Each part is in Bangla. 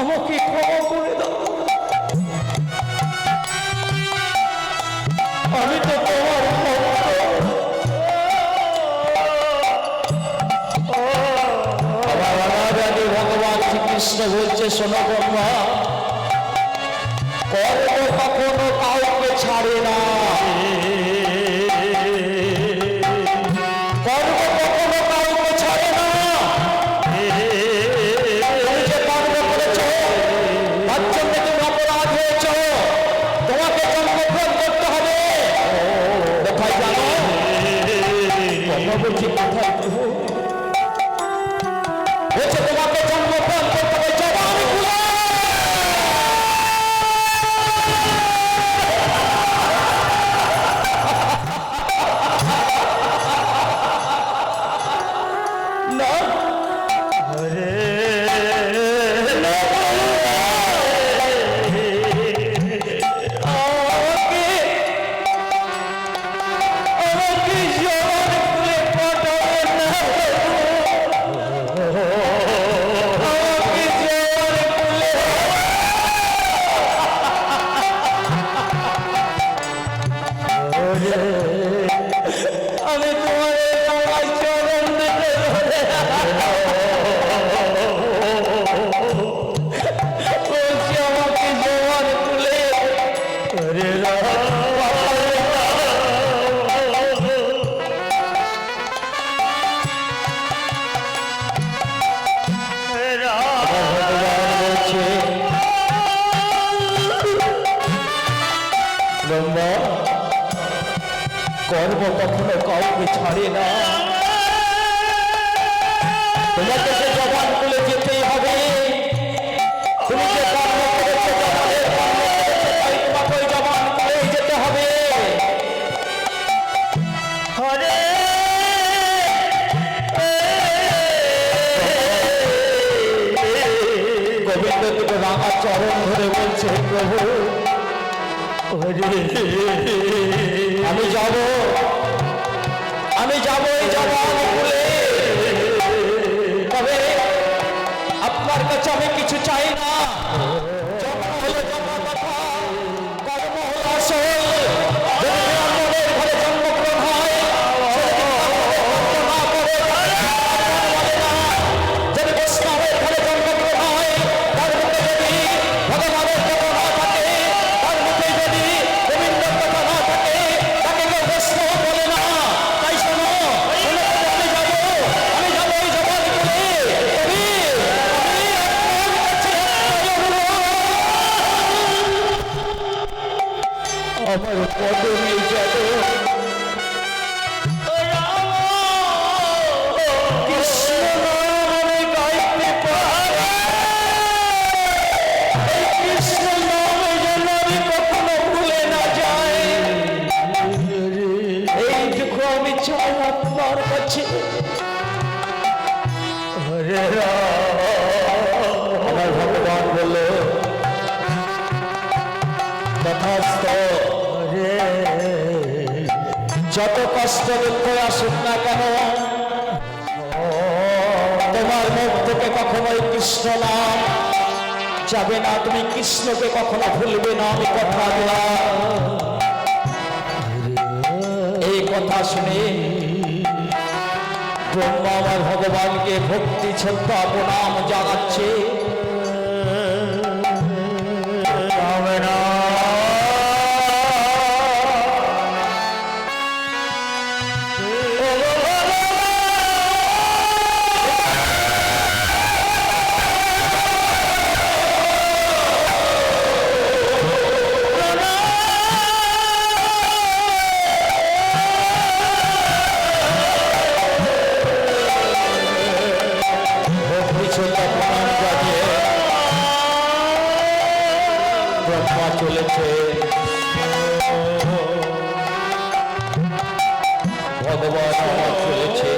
আমাকে ক্ষমা করে দাও। আমি তো তোমার ভগবান শ্রীকৃষ্ণ বলছে শোনো ব্রহ্মা ব্রহ্মা কর্ম কখনো কাউকে ছাড়ে না। তোমাকে সে জবান খুলে যেতেই হবে তুমি যে কর্ম করেছ জবানের কর্ম করেছ তাই তোমাকে ওই জবান খুলেই যেতে হবে। হরে গোবিন্দ দুটো রাঙা চরণ ধরে বলছে প্রভু। আমি যাব আমি যাব এই আমার পদমে যত কষ্ট দুঃখ আসুক না কেন, তোমার মুখ থেকে কখনোই কৃষ্ণ নাম যাবে না। তুমি কৃষ্ণকে কখনো ভুলবে না, আমি কথা এই কথা শুনে ব্রহ্মা আমার ভগবানকে ভক্তি শ্রদ্ধা প্রণাম জানাচ্ছে। ব্রহ্মা চলেছে। ভগবান চলেছে।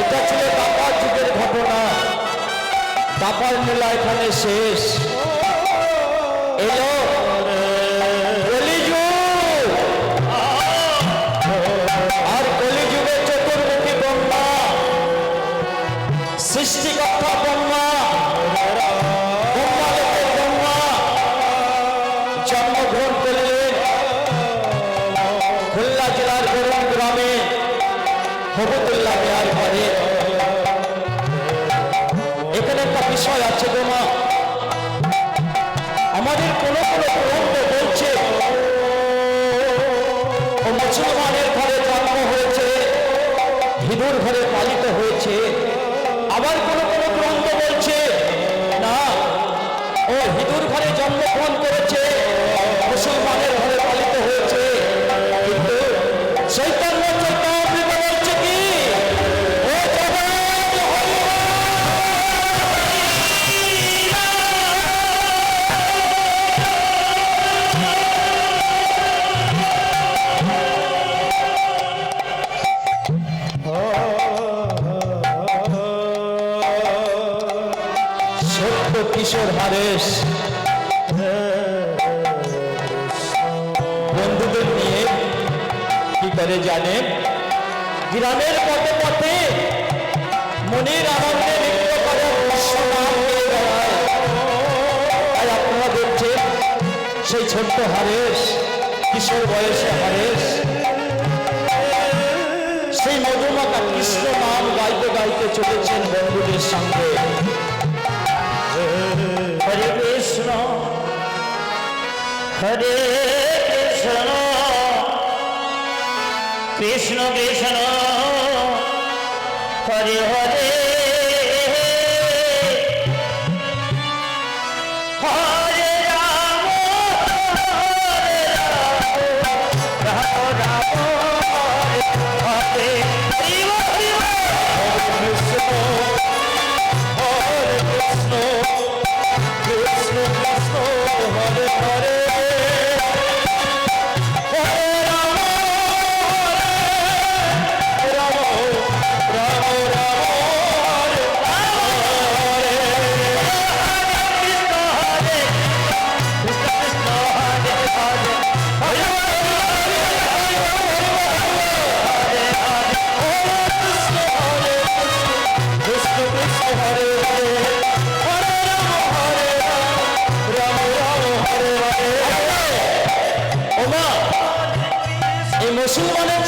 এটা ছিল দাপর যুগের ঘটনা। দাপার নীলা এখানে শেষ। হবতুল্লাহ মেয়ার ঘরে এখানে একটা বিষয় আছে গো ও হিন্দুর ঘরে জন্মগ্রহণ করেছে মুসলমানের ঘরে করে জানেন গ্রামের পথে পথে মনের আনন্দে সেই ছোট্ট হারেস কিশোর বয়সে হারেস সেই মধুমাতা কৃষ্ণ নাম গাইতে গাইতে চলেছেন বন্ধুদের সঙ্গে। হরে কৃষ্ণ হরে কৃষ্ণ। কৃষ্ণ কৃষ্ণ হরে হরে। হরে রাম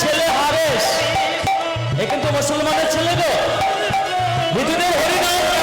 ছেলে হারেস। এ কিন্তু মুসলমানের ছেলে তো হরিনাম।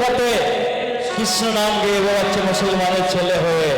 পথে কৃষ্ণ নাম গিয়ে বেড়াচ্ছে মুসলমানের ছেলে হয়ে